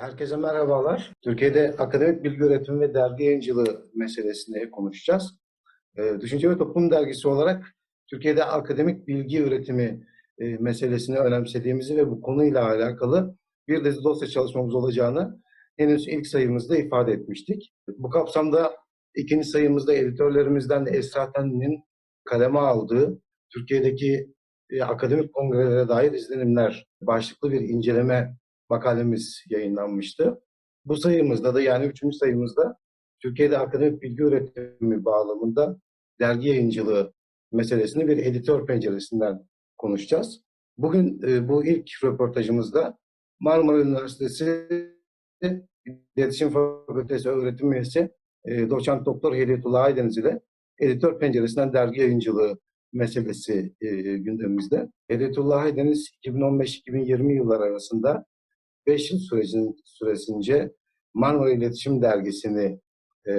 Herkese merhabalar. Türkiye'de akademik bilgi üretimi ve dergi yayıncılığı meselesini konuşacağız. Ee, Düşünce ve Toplum Dergisi olarak Türkiye'de akademik bilgi üretimi e, meselesini önemsediğimizi ve bu konuyla alakalı bir dizi dosya çalışmamız olacağını henüz ilk sayımızda ifade etmiştik. Bu kapsamda ikinci sayımızda editörlerimizden de Esra Tenli'nin kaleme aldığı Türkiye'deki e, akademik kongrelere dair izlenimler başlıklı bir inceleme makalemiz yayınlanmıştı. Bu sayımızda da yani üçüncü sayımızda Türkiye'de akademik bilgi üretimi bağlamında dergi yayıncılığı meselesini bir editör penceresinden konuşacağız. Bugün e, bu ilk röportajımızda Marmara Üniversitesi İletişim Fakültesi öğretim üyesi e, doçent doktor Hediyetullah Aydeniz ile editör penceresinden dergi yayıncılığı meselesi e, gündemimizde. Hediyetullah Aydeniz 2015-2020 yıllar arasında 5 yıl sürecin, süresince Marmara İletişim Dergisi'ni e,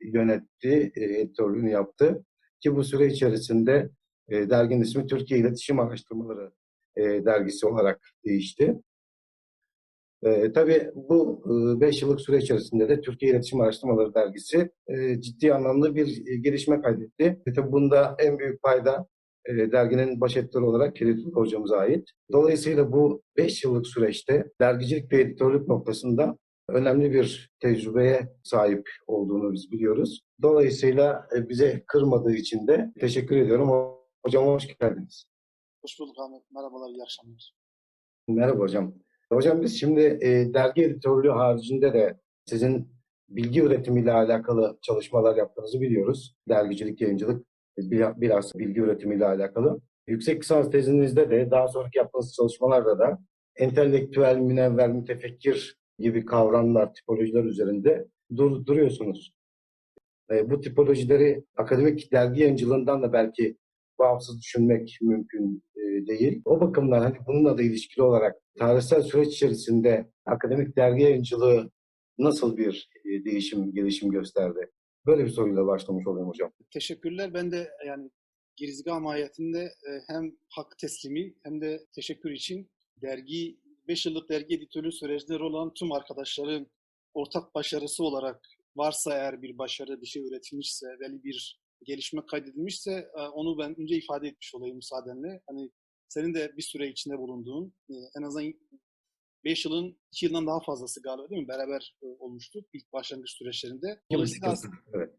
yönetti, e, editörlüğünü yaptı. Ki bu süre içerisinde e, derginin ismi Türkiye İletişim Araştırmaları e, Dergisi olarak değişti. E, tabii bu 5 yıllık süre içerisinde de Türkiye İletişim Araştırmaları Dergisi e, ciddi anlamda bir e, gelişme kaydetti. E, tabii bunda en büyük payda e, derginin baş editörü olarak Kerit hocamıza ait. Dolayısıyla bu 5 yıllık süreçte dergicilik ve editörlük noktasında önemli bir tecrübeye sahip olduğunu biz biliyoruz. Dolayısıyla e, bize kırmadığı için de teşekkür ediyorum. Hocam hoş geldiniz. Hoş bulduk Ahmet. Merhabalar, iyi akşamlar. Merhaba hocam. Hocam biz şimdi e, dergi editörlüğü haricinde de sizin bilgi üretimiyle alakalı çalışmalar yaptığınızı biliyoruz. Dergicilik, yayıncılık biraz bilgi üretimiyle alakalı. Yüksek lisans tezinizde de daha sonraki yaptığınız çalışmalarda da entelektüel, münevver, mütefekkir gibi kavramlar, tipolojiler üzerinde dur, duruyorsunuz. E, bu tipolojileri akademik dergi yayıncılığından da belki bağımsız düşünmek mümkün e, değil. O bakımdan hani bununla da ilişkili olarak tarihsel süreç içerisinde akademik dergi yayıncılığı nasıl bir e, değişim, gelişim gösterdi? Böyle bir soruyla başlamış olayım hocam. Teşekkürler. Ben de yani girizgah mahiyetinde e, hem hak teslimi hem de teşekkür için dergi, 5 yıllık dergi editörlüğü sürecinde rol alan tüm arkadaşların ortak başarısı olarak varsa eğer bir başarı, bir şey üretilmişse, belli bir gelişme kaydedilmişse e, onu ben önce ifade etmiş olayım müsaadenle. Hani senin de bir süre içinde bulunduğun, e, en azından 5 yılın 2 yıldan daha fazlası galiba değil mi? Beraber e, olmuştuk ilk başlangıç süreçlerinde. Dolayısıyla Evet.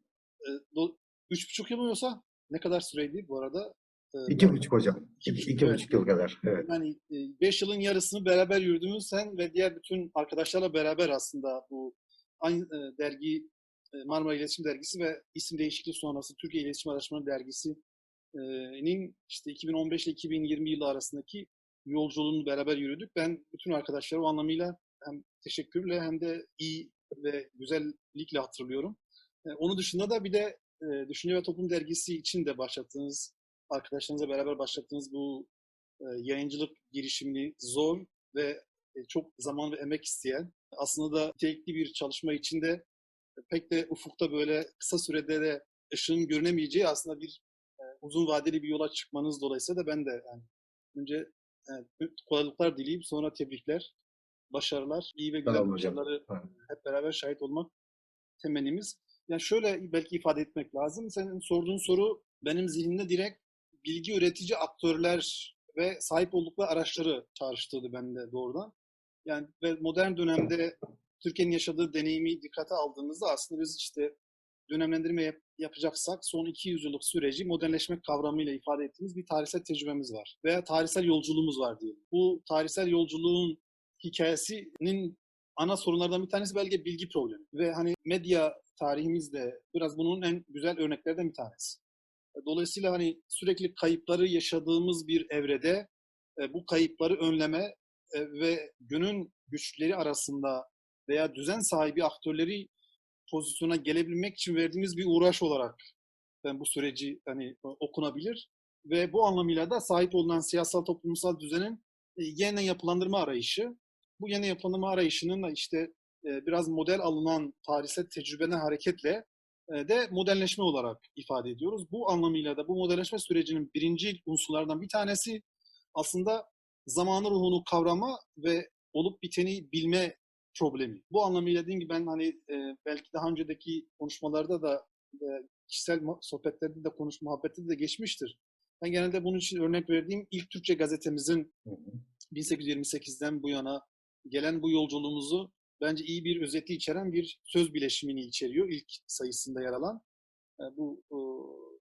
e, do- üç buçuk yıl mı yoksa ne kadar süreydi bu arada? E, İki buçuk hocam. İki İki, iki evet. buçuk yıl kadar. Evet. Yani 5 yılın yarısını beraber yürüdüğümüz sen ve diğer bütün arkadaşlarla beraber aslında bu aynı e, dergi e, Marmara İletişim Dergisi ve isim değişikliği sonrası Türkiye İletişim Araştırmaları Dergisi'nin işte 2015 ile 2020 yılı arasındaki yolculuğunu beraber yürüdük. Ben bütün arkadaşları o anlamıyla hem teşekkürle hem de iyi ve güzellikle hatırlıyorum. E, Onun dışında da bir de e, Düşünce ve Toplum Dergisi için de başlattığınız, arkadaşlarınızla beraber başlattığınız bu e, yayıncılık girişimini zor ve çok zaman ve emek isteyen, aslında da nitelikli bir çalışma içinde pek de ufukta böyle kısa sürede de ışığın görünemeyeceği aslında bir uzun vadeli bir yola çıkmanız dolayısıyla da ben de yani önce e, kolaylıklar dileyip sonra tebrikler, başarılar, iyi ve güzel Tamam hocam. başarıları Evet. hep beraber şahit olmak temennimiz. Yani şöyle belki ifade etmek lazım. Senin sorduğun soru benim zihnimde direkt bilgi üretici aktörler ve sahip oldukları araçları çağrıştırdı bende doğrudan. Yani ve modern dönemde Türkiye'nin yaşadığı deneyimi dikkate aldığımızda aslında biz işte dönemlendirme yap- yapacaksak son 200 yıllık süreci modernleşmek kavramıyla ifade ettiğimiz bir tarihsel tecrübemiz var. Veya tarihsel yolculuğumuz var diyelim. Bu tarihsel yolculuğun hikayesinin ana sorunlardan bir tanesi belki bilgi problemi. Ve hani medya tarihimizde biraz bunun en güzel örneklerden bir tanesi. Dolayısıyla hani sürekli kayıpları yaşadığımız bir evrede e, bu kayıpları önleme e, ve günün güçleri arasında veya düzen sahibi aktörleri pozisyona gelebilmek için verdiğimiz bir uğraş olarak ben bu süreci hani okunabilir ve bu anlamıyla da sahip olunan siyasal toplumsal düzenin e, yeniden yapılandırma arayışı. Bu yeniden yapılandırma arayışının da işte e, biraz model alınan tarihsel tecrübeden hareketle e, de modernleşme olarak ifade ediyoruz. Bu anlamıyla da bu modernleşme sürecinin birinci unsurlardan bir tanesi aslında zamanı ruhunu kavrama ve olup biteni bilme problemi. Bu anlamıyla dediğim gibi ben hani e, belki daha önceki konuşmalarda da e, kişisel sohbetlerde de konuş muhabbette de geçmiştir. Ben genelde bunun için örnek verdiğim ilk Türkçe gazetemizin Hı hı. 1828'den bu yana gelen bu yolculuğumuzu bence iyi bir özeti içeren bir söz bileşimini içeriyor ilk sayısında yer alan. E, Bu e,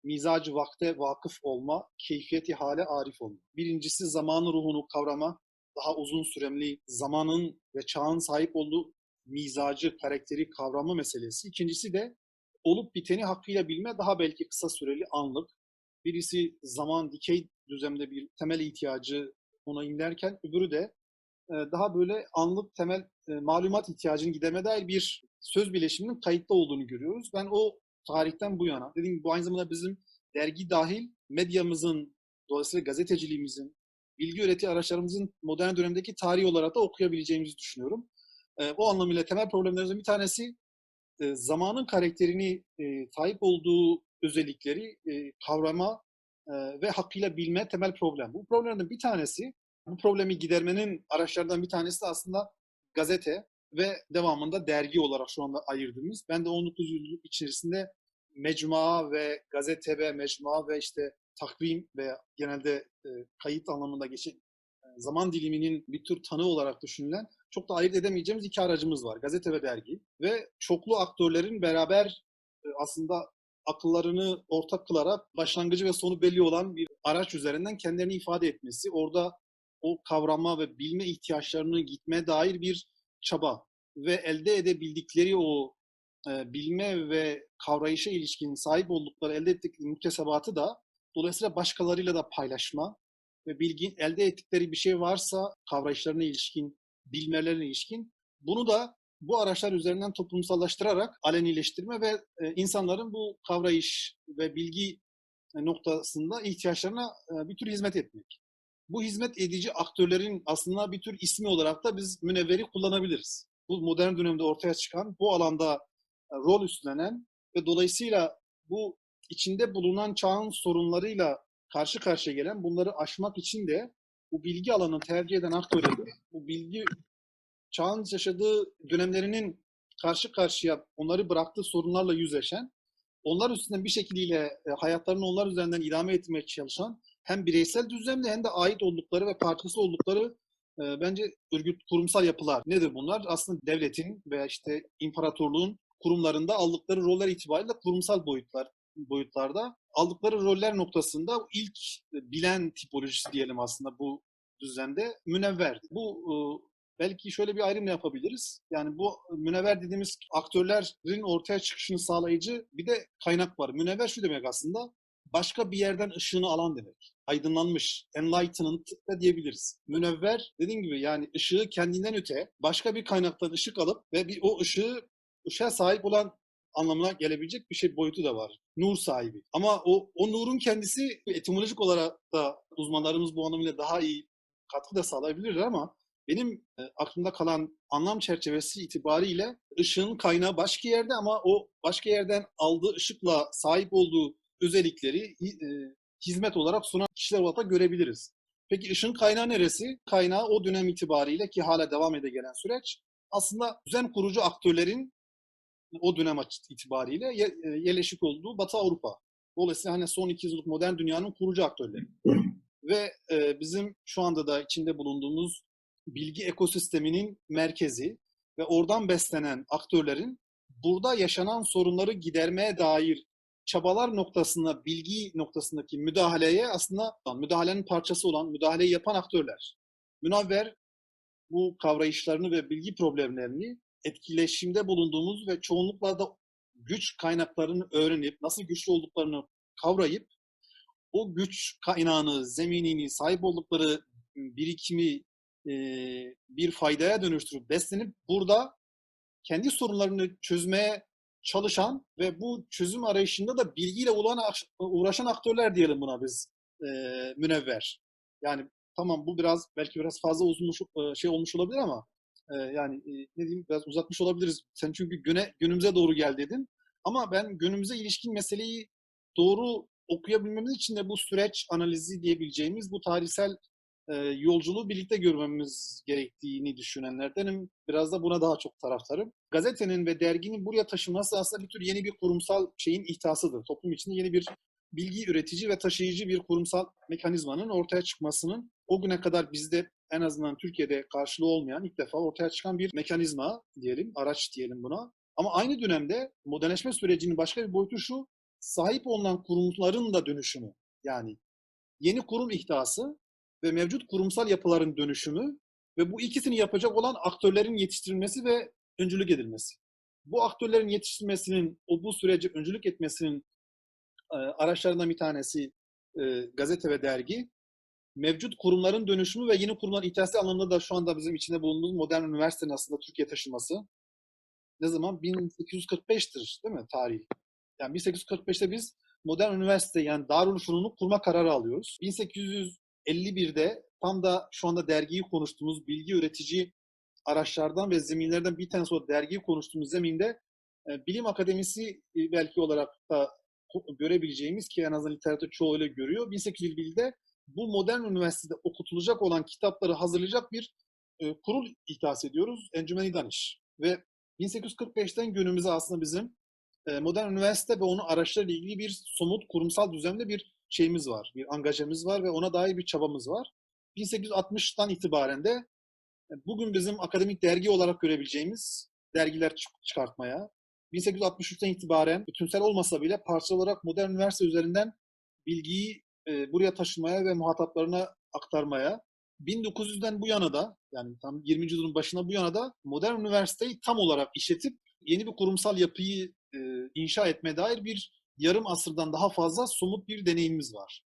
mizacı vakte vakıf olma, keyfiyeti hale arif olma. Birincisi zamanı ruhunu kavrama, daha uzun süremli zamanın ve çağın sahip olduğu mizacı, karakteri kavrama meselesi. İkincisi de olup biteni hakkıyla bilme, daha belki kısa süreli anlık. Birisi zaman, dikey düzlemde bir temel ihtiyacı onayımlarken öbürü de e, daha böyle anlık temel e, malumat ihtiyacını giderme dair bir söz bileşiminin kayıtlı olduğunu görüyoruz. Ben o tarihten bu yana, dediğim gibi bu aynı zamanda bizim dergi dahil medyamızın, dolayısıyla gazeteciliğimizin, bilgi üreti araçlarımızın modern dönemdeki tarihi olarak da okuyabileceğimizi düşünüyorum. E, o anlamıyla temel problemlerimizin bir tanesi e, zamanın karakterini e, sahip olduğu özellikleri e, kavrama e, ve hakkıyla bilme temel problem. Bu problemlerden bir tanesi, bu problemi gidermenin araçlarından bir tanesi de aslında gazete ve devamında dergi olarak şu anda ayırdığımız. Ben de 19 yıl içerisinde mecmua ve gazete ve mecmua ve işte takvim ve genelde e, kayıt anlamında geçen e, zaman diliminin bir tür tanığı olarak düşünülen çok da ayırt edemeyeceğimiz iki aracımız var. Gazete ve dergi. Ve çoklu aktörlerin beraber e, aslında akıllarını ortak kılarak başlangıcı ve sonu belli olan bir araç üzerinden kendilerini ifade etmesi, orada o kavrama ve bilme ihtiyaçlarını gitmeye dair bir çaba ve elde edebildikleri o e, bilme ve kavrayışa ilişkin sahip oldukları, elde ettikleri müktesebatı da dolayısıyla başkalarıyla da paylaşma ve bilgi elde ettikleri bir şey varsa kavrayışlarına ilişkin, bilmelerine ilişkin bunu da bu araçlar üzerinden toplumsallaştırarak alenileştirme ve e, insanların bu kavrayış ve bilgi e, noktasında ihtiyaçlarına e, bir tür hizmet etmek. Bu hizmet edici aktörlerin aslında bir tür ismi olarak da biz münevveri kullanabiliriz. Bu modern dönemde ortaya çıkan, bu alanda rol üstlenen ve dolayısıyla bu içinde bulunan çağın sorunlarıyla karşı karşıya gelen, bunları aşmak için de bu bilgi alanını tercih eden aktörlerin, bu bilgi çağın yaşadığı dönemlerinin karşı karşıya onları bıraktığı sorunlarla yüzleşen, onlar üstünden bir şekliyle e, hayatlarını onlar üzerinden idame etmeye çalışan hem bireysel düzlemde hem de ait oldukları ve parçası oldukları e, bence örgüt kurumsal yapılar. Nedir bunlar? Aslında devletin veya işte imparatorluğun kurumlarında aldıkları roller itibariyle kurumsal boyutlar boyutlarda aldıkları roller noktasında ilk bilen tipolojisi diyelim aslında bu düzlemde münevverdi. Bu e, belki şöyle bir ayrım yapabiliriz. Yani bu münevver dediğimiz aktörlerin ortaya çıkışını sağlayıcı bir de kaynak var. Münevver şu demek aslında başka bir yerden ışığını alan demek. Aydınlanmış, enlightened da diyebiliriz. Münevver dediğim gibi yani ışığı kendinden öte başka bir kaynaktan ışık alıp ve bir o ışığı ışığa sahip olan anlamına gelebilecek bir şey boyutu da var. Nur sahibi. Ama o, o nurun kendisi etimolojik olarak da uzmanlarımız bu anlamıyla daha iyi katkı da sağlayabilirler ama benim e, aklımda kalan anlam çerçevesi itibariyle ışığın kaynağı başka yerde ama o başka yerden aldığı ışıkla sahip olduğu özellikleri e, hizmet olarak sunan kişiler olarak da görebiliriz. Peki ışığın kaynağı neresi? Kaynağı o dönem itibariyle ki hala devam ede gelen süreç aslında düzen kurucu aktörlerin o dönem itibariyle e, yerleşik olduğu Batı Avrupa. Dolayısıyla hani son 200 yıllık modern dünyanın kurucu aktörleri. Ve e, bizim şu anda da içinde bulunduğumuz bilgi ekosisteminin merkezi ve oradan beslenen aktörlerin burada yaşanan sorunları gidermeye dair çabalar noktasında, bilgi noktasındaki müdahaleye aslında müdahalenin parçası olan, müdahaleyi yapan aktörler. Münavver bu kavrayışlarını ve bilgi problemlerini etkileşimde bulunduğumuz ve çoğunlukla da güç kaynaklarını öğrenip, nasıl güçlü olduklarını kavrayıp, o güç kaynağını, zeminini, sahip oldukları birikimi e, bir faydaya dönüştürüp beslenip burada kendi sorunlarını çözmeye çalışan ve bu çözüm arayışında da bilgiyle olan uğraşan aktörler diyelim buna biz e, münevver. Yani tamam bu biraz belki biraz fazla uzun şey olmuş olabilir ama e, yani e, ne diyeyim biraz uzatmış olabiliriz. Sen çünkü güne günümüze doğru gel dedin. Ama ben günümüze ilişkin meseleyi doğru okuyabilmemiz için de bu süreç analizi diyebileceğimiz bu tarihsel e, yolculuğu birlikte görmemiz gerektiğini düşünenlerdenim. Biraz da buna daha çok taraftarım. Gazetenin ve derginin buraya taşınması aslında bir tür yeni bir kurumsal şeyin ihtasıdır. Toplum içinde yeni bir bilgi üretici ve taşıyıcı bir kurumsal mekanizmanın ortaya çıkmasının o güne kadar bizde en azından Türkiye'de karşılığı olmayan ilk defa ortaya çıkan bir mekanizma diyelim, araç diyelim buna. Ama aynı dönemde modernleşme sürecinin başka bir boyutu şu, sahip olunan kurumların da dönüşümü. Yani yeni kurum ihtası ve mevcut kurumsal yapıların dönüşümü ve bu ikisini yapacak olan aktörlerin yetiştirilmesi ve öncülük edilmesi. Bu aktörlerin yetiştirilmesinin, o bu sürece öncülük etmesinin e, araçlarından bir tanesi e, gazete ve dergi. Mevcut kurumların dönüşümü ve yeni kurumların ihtiyacı anlamında da şu anda bizim içinde bulunduğumuz modern üniversitenin aslında Türkiye taşıması. Ne zaman? 1845'tir değil mi tarih? Yani 1845'te biz modern üniversite yani Darülfünun'u kurma kararı alıyoruz. 1851'de tam da şu anda dergiyi konuştuğumuz bilgi üretici araçlardan ve zeminlerden bir tanesi o dergiyi konuştuğumuz zeminde e, bilim akademisi e, belki olarak da görebileceğimiz ki en azından literatür çoğu öyle görüyor. 1851'de bu modern üniversitede okutulacak olan kitapları hazırlayacak bir e, kurul ihdas ediyoruz. Encümeni Danış. Ve 1845'ten günümüze aslında bizim e, modern üniversite ve onun araçlarıyla ilgili bir somut kurumsal düzende bir şeyimiz var. Bir angajemiz var ve ona dair bir çabamız var. 1860'tan itibaren de e, bugün bizim akademik dergi olarak görebileceğimiz dergiler çık- çıkartmaya, 1863'ten itibaren bütünsel olmasa bile parça olarak modern üniversite üzerinden bilgiyi e, buraya taşımaya ve muhataplarına aktarmaya, 1900'den bu yana da yani tam 20. yüzyılın başına bu yana da modern üniversiteyi tam olarak işletip yeni bir kurumsal yapıyı e, inşa etmeye dair bir yarım asırdan daha fazla somut bir deneyimimiz var.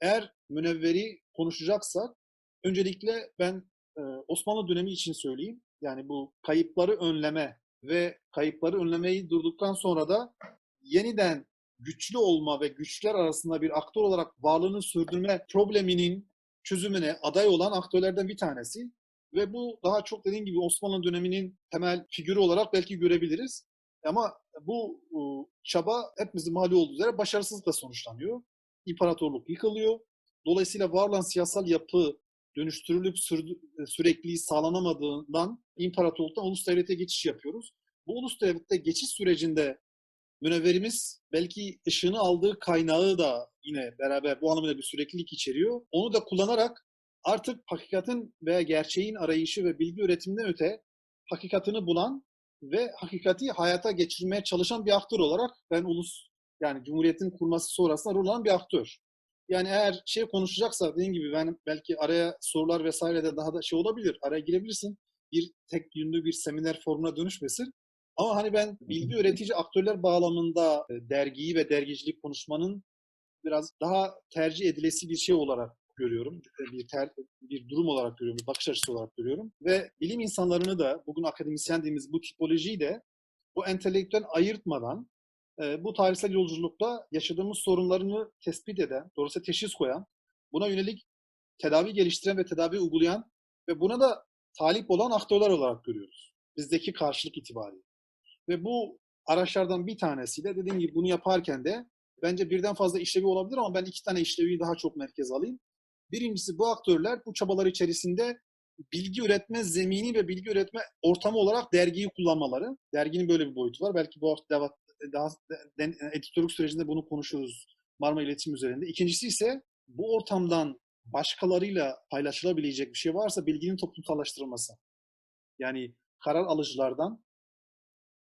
Eğer münevveri konuşacaksak öncelikle ben e, Osmanlı dönemi için söyleyeyim. Yani bu kayıpları önleme ve kayıpları önlemeyi durduktan sonra da yeniden güçlü olma ve güçler arasında bir aktör olarak varlığını sürdürme probleminin çözümüne aday olan aktörlerden bir tanesi. Ve bu daha çok dediğim gibi Osmanlı döneminin temel figürü olarak belki görebiliriz. Ama bu e, çaba hepimizin mali olduğu üzere başarısızlıkla sonuçlanıyor. İmparatorluk yıkılıyor. Dolayısıyla var olan siyasal yapı dönüştürülüp sürdü- sürekliliği sağlanamadığından imparatorluktan ulus devlete geçiş yapıyoruz. Bu ulus devlette geçiş sürecinde münevverimiz belki ışığını aldığı kaynağı da yine beraber bu anlamda bir süreklilik içeriyor. Onu da kullanarak artık hakikatin veya gerçeğin arayışı ve bilgi üretiminden öte hakikatini bulan ve hakikati hayata geçirmeye çalışan bir aktör olarak ben ulus yani Cumhuriyet'in kurması sonrasında rol alan bir aktör. Yani eğer şey konuşacaksa dediğim gibi ben belki araya sorular vesaire de daha da şey olabilir. Araya girebilirsin. Bir tek yönlü bir seminer formuna dönüşmesin. Ama hani ben bilgi üretici aktörler bağlamında e, dergiyi ve dergicilik konuşmanın biraz daha tercih edilesi bir şey olarak görüyorum. E, Bir ter, bir durum olarak görüyorum, bir bakış açısı olarak görüyorum. Ve bilim insanlarını da bugün akademisyen dediğimiz bu tipolojiyi de bu entelektüel ayırtmadan e, bu tarihsel yolculukta yaşadığımız sorunlarını tespit eden, doğrusu teşhis koyan, buna yönelik tedavi geliştiren ve tedavi uygulayan ve buna da talip olan aktörler olarak görüyoruz. Bizdeki karşılık itibariyle. Ve bu araçlardan bir tanesiyle dediğim gibi bunu yaparken de bence birden fazla işlevi olabilir ama ben iki tane işlevi daha çok merkez alayım. Birincisi bu aktörler bu çabalar içerisinde bilgi üretme zemini ve bilgi üretme ortamı olarak dergiyi kullanmaları. Derginin böyle bir boyutu var. Belki bu hafta daha, daha editörlük sürecinde bunu konuşuruz Marmara İletişim üzerinde. İkincisi ise bu ortamdan başkalarıyla paylaşılabilecek bir şey varsa bilginin toplumsallaştırılması. Yani karar alıcılardan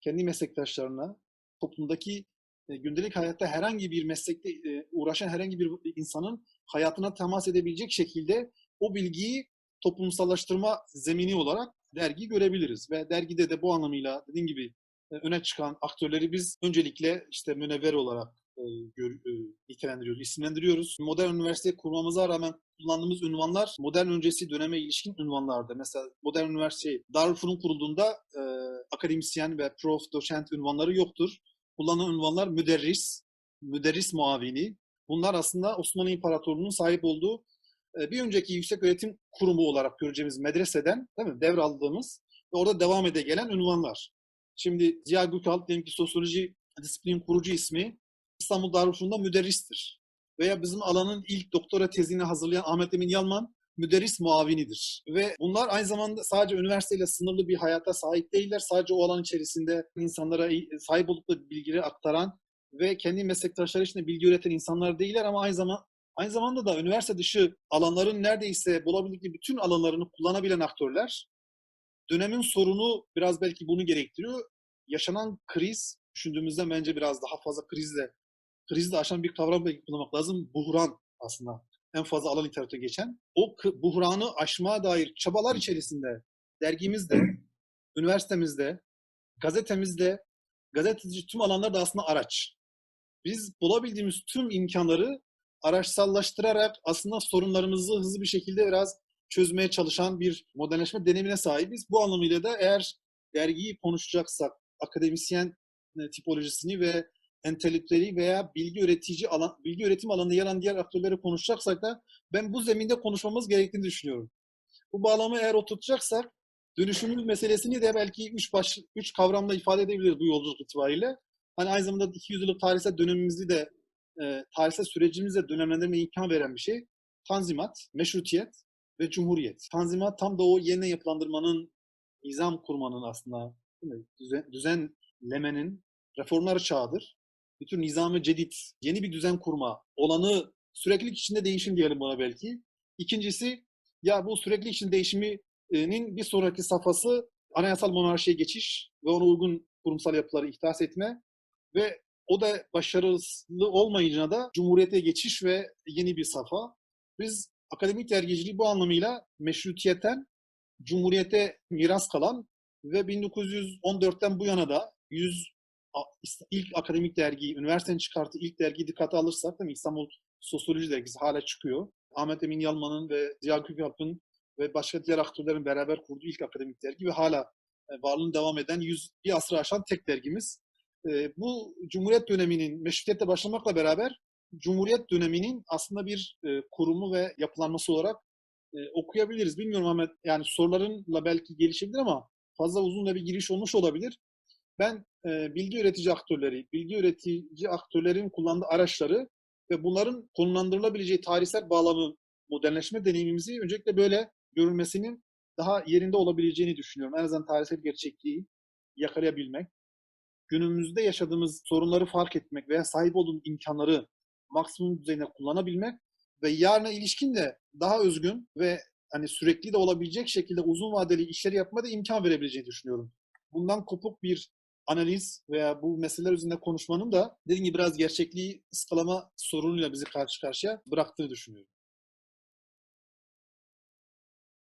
kendi meslektaşlarına, toplumdaki e, gündelik hayatta herhangi bir meslekte e, uğraşan herhangi bir insanın hayatına temas edebilecek şekilde o bilgiyi toplumsallaştırma zemini olarak dergi görebiliriz. Ve dergide de bu anlamıyla dediğim gibi e, öne çıkan aktörleri biz öncelikle işte münevver olarak gör, e, nitelendiriyoruz, isimlendiriyoruz. Modern üniversite kurmamıza rağmen kullandığımız ünvanlar modern öncesi döneme ilişkin ünvanlardı. Mesela modern üniversite Darülfünun kurulduğunda e, akademisyen ve prof, doçent ünvanları yoktur. Kullanılan ünvanlar müderris, müderris muavini. Bunlar aslında Osmanlı İmparatorluğu'nun sahip olduğu e, bir önceki yüksek öğretim kurumu olarak göreceğimiz medreseden değil mi, devraldığımız ve orada devam ede gelen ünvanlar. Şimdi Ziya Gökalp diyelim ki sosyoloji disiplin kurucu ismi İstanbul Darülfünun'da müderristir. Veya bizim alanın ilk doktora tezini hazırlayan Ahmet Emin Yalman müderris muavinidir. Ve bunlar aynı zamanda sadece üniversiteyle sınırlı bir hayata sahip değiller. Sadece o alan içerisinde insanlara sahip oldukları bilgileri aktaran ve kendi meslektaşları için de bilgi üreten insanlar değiller ama aynı zamanda Aynı zamanda da üniversite dışı alanların neredeyse bulabildikleri bütün alanlarını kullanabilen aktörler. Dönemin sorunu biraz belki bunu gerektiriyor. Yaşanan kriz, düşündüğümüzde bence biraz daha fazla krizle, krizle aşan bir kavram kullanmak lazım. Buhran aslında en fazla alan literatürde geçen. O buhranı aşmaya dair çabalar içerisinde dergimizde, üniversitemizde, gazetemizde, gazeteci tüm alanlarda aslında araç. Biz bulabildiğimiz tüm imkanları araçsallaştırarak aslında sorunlarımızı hızlı bir şekilde biraz çözmeye çalışan bir modernleşme deneyimine sahibiz. Bu anlamıyla da eğer dergiyi konuşacaksak akademisyen e, tipolojisini ve entelektüeli veya bilgi üretici alan, bilgi üretim alanında yer alan diğer aktörleri konuşacaksak da ben bu zeminde konuşmamız gerektiğini düşünüyorum. Bu bağlamı eğer oturtacaksak dönüşümün meselesini de belki üç baş üç kavramla ifade edebiliriz bu yolculuk itibariyle. Hani aynı zamanda 200 yıllık tarihsel dönemimizi de e, tarihsel sürecimizi de dönemlendirme imkan veren bir şey. Tanzimat, meşrutiyet ve cumhuriyet. Tanzimat tam da o yeniden yapılandırmanın, nizam kurmanın aslında değil mi? Düzen, düzenlemenin reformlar çağıdır. Bütün nizamı cedid, yeni bir düzen kurma, olanı süreklilik içinde değişim diyelim buna belki. İkincisi ya bu süreklilik içinde değişiminin bir sonraki safhası anayasal monarşiye geçiş ve ona uygun kurumsal yapıları ihdas etme ve o da başarılı olmayınca da Cumhuriyete geçiş ve yeni bir safa. Biz akademik dergiciliği bu anlamıyla meşrutiyetten Cumhuriyete miras kalan ve 1914'ten bu yana da 100 ilk akademik dergiyi, üniversitenin çıkarttığı ilk dergiyi dikkate alırsak değil? İstanbul Sosyoloji Dergisi hala çıkıyor. Ahmet Emin Yalman'ın ve Ziya Gökalp'ın ve başka diğer aktörlerin beraber kurduğu ilk akademik dergi ve hala varlığını devam eden 100 bir asrı aşan tek dergimiz. E, bu Cumhuriyet döneminin meşrutiyette başlamakla beraber Cumhuriyet döneminin aslında bir e, kurumu ve yapılanması olarak e, okuyabiliriz. Bilmiyorum Ahmet, yani sorularınla belki gelişebilir ama fazla uzun da bir giriş olmuş olabilir. Ben e, bilgi üretici aktörleri, bilgi üretici aktörlerin kullandığı araçları ve bunların konumlandırılabileceği tarihsel bağlamı, modernleşme deneyimimizi öncelikle böyle görülmesinin daha yerinde olabileceğini düşünüyorum. En azından tarihsel gerçekliği yakalayabilmek günümüzde yaşadığımız sorunları fark etmek veya sahip olduğumuz imkanları maksimum düzeyde kullanabilmek ve yarına ilişkin de daha özgün ve hani sürekli de olabilecek şekilde uzun vadeli işleri yapmada imkan verebileceğini düşünüyorum. Bundan kopuk bir analiz veya bu meseleler üzerinde konuşmanın da dediğim gibi biraz gerçekliği ıskalama sorunuyla bizi karşı karşıya bıraktığını düşünüyorum.